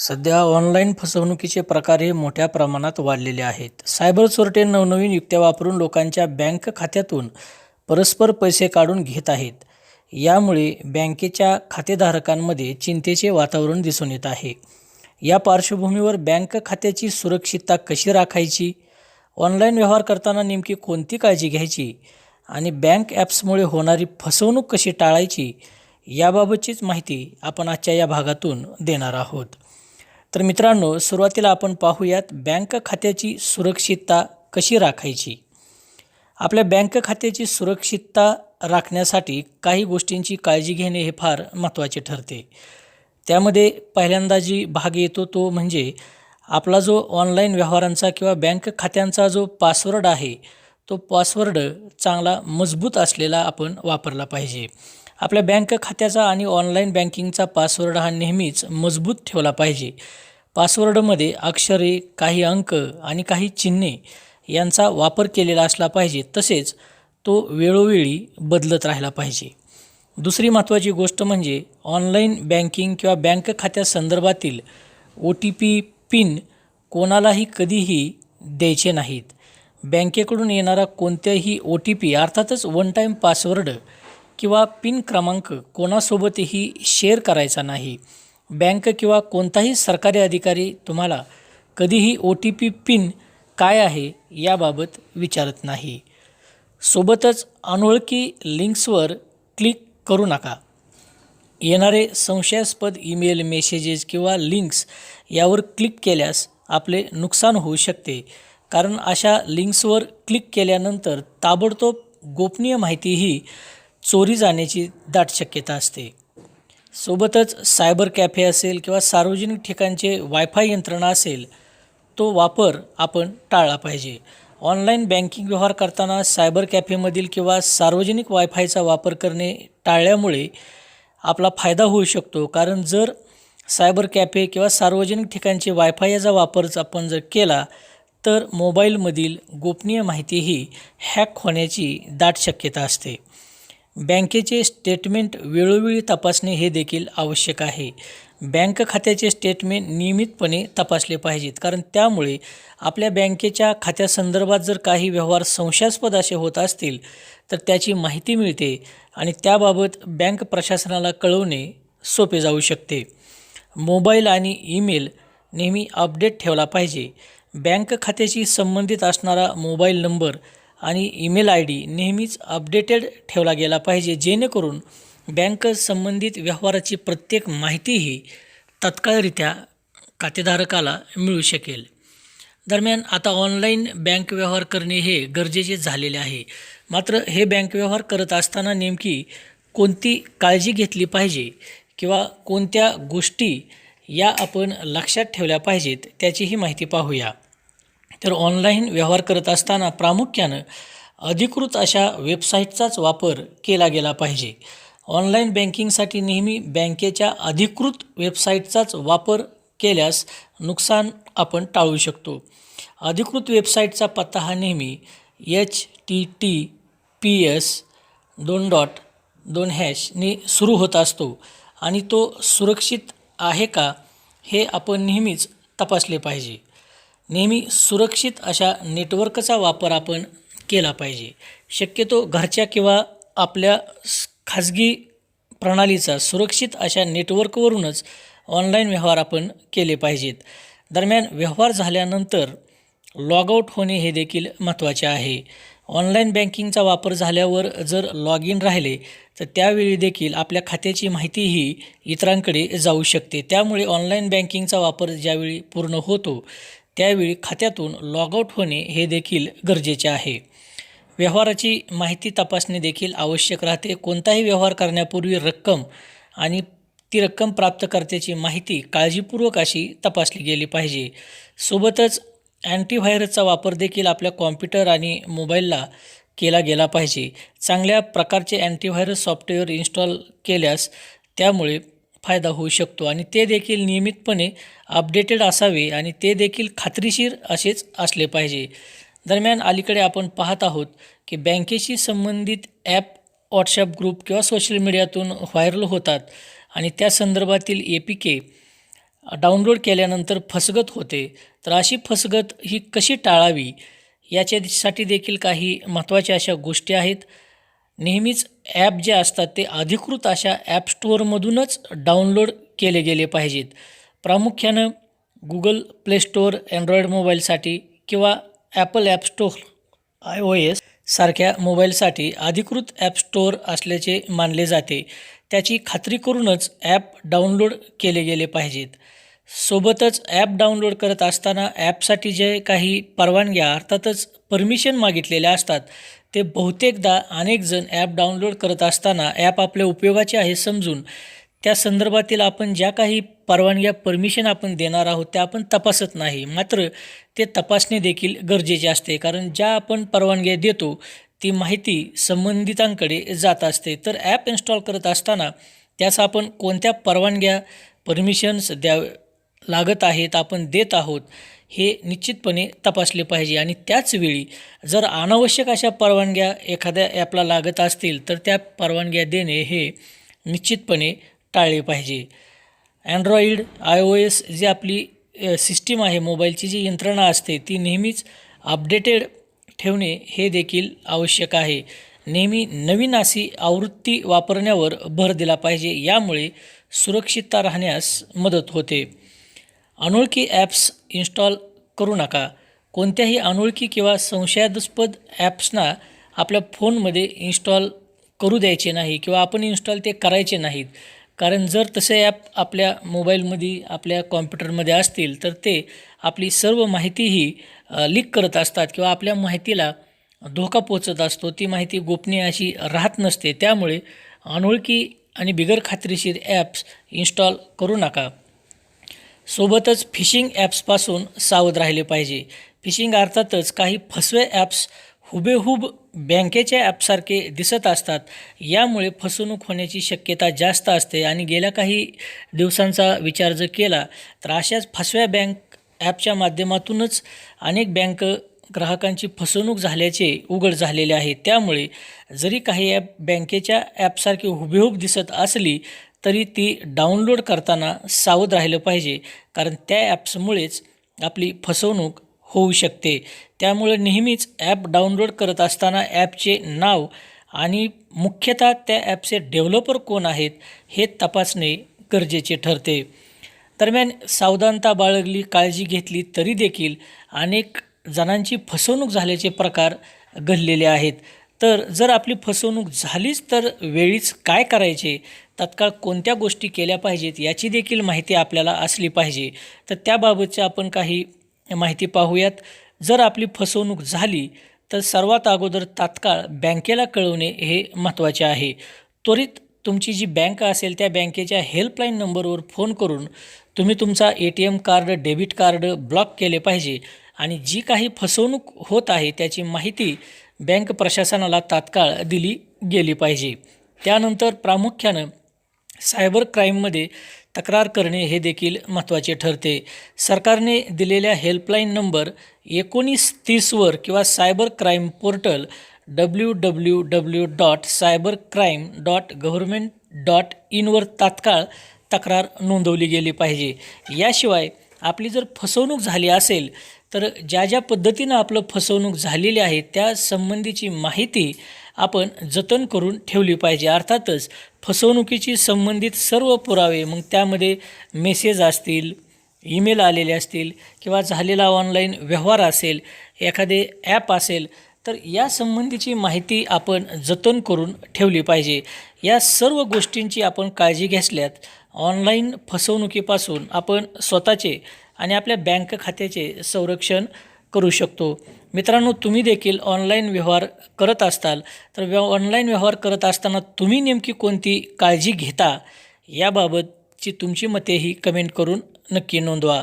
सध्या ऑनलाईन फसवणुकीचे प्रकार हे मोठ्या प्रमाणात वाढलेले आहेत. सायबर चोरटे नवनवीन युक्त्या वापरून लोकांच्या बँक खात्यातून परस्पर पैसे काढून घेत आहेत. यामुळे बँकेच्या खातेधारकांमध्ये चिंतेचे वातावरण दिसून येत आहे. या पार्श्वभूमीवर बँक खात्याची सुरक्षितता कशी राखायची? ऑनलाईन व्यवहार करताना नेमकी कोणती काळजी घ्यायची? आणि बँक ॲप्समुळे होणारी फसवणूक कशी टाळायची? याबाबतचीच माहिती आपण आजच्या या भागातून देणार आहोत. तर मित्रांनो सुरुवातीला आपण पाहूयात बँक खात्याची सुरक्षितता कशी राखायची? आपल्या बँक खात्याची सुरक्षितता राखण्यासाठी काही गोष्टींची काळजी घेणे हे फार महत्त्वाचे ठरते. त्यामध्ये पहिल्यांदा जी भाग येतो तो म्हणजे आपला जो ऑनलाईन व्यवहारांचा किंवा बँक खात्यांचा जो पासवर्ड आहे तो पासवर्ड चांगला मजबूत असलेला आपण वापरला पाहिजे. आपल्या बँक खात्याचा आणि ऑनलाईन बँकिंगचा पासवर्ड हा नेहमीच मजबूत ठेवला पाहिजे. पासवर्डमध्ये अक्षरे काही अंक आणि काही चिन्हे यांचा वापर केलेला असला पाहिजे. तसेच तो वेळोवेळी बदलत राहिला पाहिजे. दुसरी महत्त्वाची गोष्ट म्हणजे ऑनलाईन बँकिंग किंवा बँक खात्यासंदर्भातील ओ टी पी पिन कोणालाही कधीही द्यायचे नाहीत. बँकेकडून येणारा कोणत्याही ओ टी पी अर्थातच वन टाईम पासवर्ड किंवा पिन क्रमांक कोणासोबतही शेअर करायचा नाही. बँक किंवा कोणताही सरकारी अधिकारी तुम्हाला कधीही ओ टी पी पिन काय आहे याबाबत विचारत नाही. सोबतच अनोळखी लिंक्सवर क्लिक करू नका. येणारे संशयास्पद ईमेल मेसेजेस किंवा लिंक्स यावर क्लिक केल्यास आपले नुकसान होऊ शकते. कारण अशा लिंक्सवर क्लिक केल्यानंतर ताबडतोब गोपनीय माहितीही चोरी जाण्याची दाट शक्यता असते. सोबतच सायबर कॅफे असेल किंवा सार्वजनिक ठिकाणचे वायफाय यंत्रणा असेल तो वापर आपण टाळला पाहिजे. ऑनलाईन बँकिंग व्यवहार करताना सायबर कॅफेमधील किंवा सार्वजनिक वायफायचा वापर करणे टाळल्यामुळे आपला फायदा होऊ शकतो. कारण जर सायबर कॅफे किंवा सार्वजनिक ठिकाणचे वायफायचा वापर आपण जर केला तर मोबाईलमधील गोपनीय माहितीही हॅक होण्याची दाट शक्यता असते. बँकेचे स्टेटमेंट वेळोवेळी तपासणे हे देखील आवश्यक आहे. बँक खात्याचे स्टेटमेंट नियमितपणे तपासले पाहिजेत कारण त्यामुळे आपल्या बँकेच्या खात्यासंदर्भात जर काही व्यवहार संशयास्पद असे होत असतील तर त्याची माहिती मिळते आणि त्याबाबत बँक प्रशासनाला कळवणे सोपे जाऊ शकते. मोबाईल आणि ईमेल नेहमी अपडेट ठेवला पाहिजे. बँक खात्याशी संबंधित असणारा मोबाईल नंबर आणि ईमेल आय डी नेहमीच अपडेटेड ठेवला गेला पाहिजे जेणेकरून बँक संबंधित व्यवहाराची प्रत्येक माहितीही तत्काळरित्या खातेधारकाला मिळू शकेल. दरम्यान आता ऑनलाईन बँक व्यवहार करणे हे गरजेचे झालेले आहे. मात्र हे बँक व्यवहार करत असताना नेमकी कोणती काळजी घेतली पाहिजे किंवा कोणत्या गोष्टी या आपण लक्षात ठेवल्या पाहिजेत त्याचीही माहिती पाहूया. तर ऑनलाईन व्यवहार करत असताना प्रामुख्यानं अधिकृत अशा वेबसाईटचाच वापर केला गेला पाहिजे. ऑनलाईन बँकिंगसाठी नेहमी बँकेच्या अधिकृत वेबसाईटचाच वापर केल्यास नुकसान आपण टाळू शकतो. अधिकृत वेबसाईटचा पत्ता हा नेहमी H T T P S दोन डॉट दोन हॅशने सुरू होत असतो आणि तो सुरक्षित आहे का हे आपण नेहमीच तपासले पाहिजे. नेहमी सुरक्षित अशा नेटवर्कचा वापर आपण केला पाहिजे. शक्यतो घरच्या किंवा आपल्या खाजगी प्रणालीचा सुरक्षित अशा नेटवर्कवरूनच ऑनलाईन व्यवहार आपण केले पाहिजेत. दरम्यान व्यवहार झाल्यानंतर लॉगआउट होणे हे देखील महत्त्वाचे आहे. ऑनलाईन बँकिंगचा वापर झाल्यावर जर लॉग इन राहिले तर त्यावेळी देखील आपल्या खात्याची माहितीही इतरांकडे जाऊ शकते. त्यामुळे ऑनलाईन बँकिंगचा वापर ज्यावेळी पूर्ण होतो त्यावेळी खात्यातून लॉगआउट होणे हे देखील गरजेचे आहे. व्यवहाराची माहिती तपासणे देखील आवश्यक राहते. कोणताही व्यवहार करण्यापूर्वी रक्कम आणि ती रक्कम प्राप्तकर्त्याची माहिती काळजीपूर्वक अशी तपासली गेली पाहिजे. सोबतच अँटीव्हायरसचा वापर देखील आपल्या कॉम्प्युटर आणि मोबाईलला केला गेला पाहिजे. चांगल्या प्रकारचे अँटीव्हायरस सॉफ्टवेअर इन्स्टॉल केल्यास त्यामुळे फायदा होऊ शकतो आणि ते देखील नियमितपणे अपडेटेड असावे आणि ते देखील खात्रीशीर असेच असले पाहिजे. दरम्यान अलीकडे आपण पाहत आहोत की बँकेशी संबंधित ॲप व्हॉट्सॲप ग्रुप किंवा सोशल मीडियातून व्हायरल होतात आणि त्या संदर्भातील ए पी के डाउनलोड केल्यानंतर फसगत होते तर अशी फसगत ही कशी टाळावी? याच्यासाठी देखील काही महत्त्वाच्या अशा गोष्टी आहेत. नेहमीच ॲप जे असतात ते अधिकृत अशा ॲप स्टोअरमधूनच डाउनलोड केले गेले पाहिजेत. प्रामुख्यानं गुगल प्ले स्टोअर अँड्रॉईड मोबाईलसाठी किंवा Apple App Store I O S सारख्या मोबाईलसाठी अधिकृत ॲप स्टोअर असल्याचे मानले जाते. त्याची खात्री करूनच ॲप डाउनलोड केले गेले पाहिजेत. सोबतच ॲप डाउनलोड करत असताना ॲपसाठी जे काही परवानग्या अर्थातच परमिशन मागितलेल्या असतात ते बहुतेकदा अनेकजण ॲप डाउनलोड करत असताना ॲप आपल्या उपयोगाचे आहे समजून त्या संदर्भातील आपण ज्या काही परवानग्या परमिशन आपण देणार आहोत त्या आपण तपासत नाही. मात्र ते तपासणे देखील गरजेचे असते. कारण ज्या आपण परवानग्या देतो ती माहिती संबंधितांकडे जात असते. तर ॲप इन्स्टॉल करत असताना त्यास आपण कोणत्या परवानग्या परमिशन्स द्या लागत आहेत आपण देत आहोत हे निश्चितपणे तपासले पाहिजे. आणि त्याचवेळी जर अनावश्यक अशा परवानग्या एखाद्या ॲपला लागत असतील तर त्या परवानग्या देणे हे निश्चितपणे टाळले पाहिजे. अँड्रॉईड आय ओ एस जी आपली सिस्टीम आहे मोबाईलची जी यंत्रणा असते ती नेहमीच अपडेटेड ठेवणे हे देखील आवश्यक आहे. नेहमी नवीन अशी आवृत्ती वापरण्यावर भर दिला पाहिजे यामुळे सुरक्षितता राहण्यास मदत होते. अनोळखी ॲप्स इन्स्टॉल करू नका. कोणत्याही अनोळखी किंवा संशयास्पद ॲप्सना आपल्या फोनमध्ये इन्स्टॉल करू द्यायचे नाही किंवा आपण इन्स्टॉल ते करायचे नाहीत. कारण जर तसे ॲप आपल्या मोबाईलमध्ये आपल्या कॉम्प्युटरमध्ये असतील तर ते आपली सर्व माहितीही लीक करत असतात किंवा आपल्या माहितीला धोका पोचत असतो. ती माहिती गोपनीय अशी राहत नसते. त्यामुळे अनोळखी आणि बिगर खात्रीशीर ॲप्स इन्स्टॉल करू नका. सोबतच फिशिंग ॲप्सपासून सावध राहिले पाहिजे. फिशिंग अर्थातच काही फसवे ॲप्स हुबेहूब बँकेच्या ॲपसारखे दिसत असतात. यामुळे फसवणूक होण्याची शक्यता जास्त असते आणि गेल्या काही दिवसांचा विचार जर केला तर अशाच फसव्या बँक ॲपच्या माध्यमातूनच अनेक बँक ग्राहकांची फसवणूक झाल्याचे उघड झालेले आहे. त्यामुळे जरी काही ॲप बँकेच्या ॲपसारखी हुबेहूब दिसत असली तरी ती डाउनलोड करताना सावध राहिलं पाहिजे कारण त्या ॲप्समुळेच आपली फसवणूक होऊ शकते. त्यामुळे नेहमीच ॲप डाउनलोड करत असताना ॲपचे नाव आणि मुख्यतः त्या ॲपचे डेव्हलपर कोण आहेत हे तपासणे गरजेचे ठरते. दरम्यान सावधानता बाळगली काळजी घेतली तरी देखील अनेक जणांची फसवणूक झाल्याचे प्रकार घडलेले आहेत. तर जर आपली फसवणूक झालीच तर वेळीच काय करायचे? तत्काळ कोणत्या गोष्टी केल्या पाहिजेत याची देखील माहिती आपल्याला असली पाहिजे. तर त्याबाबतचे आपण काही माहिती पाहूयात. जर आपली फसवणूक झाली तर सर्वात अगोदर तात्काळ बँकेला कळवणे हे महत्त्वाचे आहे. त्वरित तुमची जी बँक असेल त्या बँकेच्या हेल्पलाईन नंबरवर फोन करून तुम्ही तुमचा A T M card debit card block केले पाहिजे आणि जी काही फसवणूक होत आहे त्याची माहिती बँक प्रशासनाला तात्काळ दिली गेली पाहिजे. त्यानंतर प्रामुख्यानं सायबर क्राईममध्ये तक्रार करणे हे देखील महत्त्वाचे ठरते. सरकारने दिलेल्या हेल्पलाईन नंबर एकोणीस तीसवर किंवा cyber crime portal W W W dot cyber crime dot government dot इनवर तात्काळ तक्रार नोंदवली गेली पाहिजे. याशिवाय आपली जर फसवणूक झाली असेल तर ज्या ज्या पद्धतीनं आपलं फसवणूक झालेली आहे त्या संबंधीची माहिती आपण जतन करून ठेवली पाहिजे. अर्थातच फसवणुकीची संबंधित सर्व पुरावे मग त्यामध्ये मेसेज असतील ईमेल आलेले असतील किंवा झालेला ऑनलाईन व्यवहार असेल एखादे ॲप असेल तर या संबंधीची माहिती आपण जतन करून ठेवली पाहिजे. या सर्व गोष्टींची आपण काळजी घेतल्यात. ऑनलाईन फसवणुकीपासून आपण स्वतःचे आणि आपल्या बँक खात्याचे संरक्षण करू शकतो. मित्रांनो तुम्ही देखील ऑनलाईन व्यवहार करत असताल तर व्य ऑनलाईन व्यवहार करत असताना तुम्ही नेमकी कोणती काळजी घेता? याबाबतची तुमची मते ही कमेंट करून नक्की नोंदवा.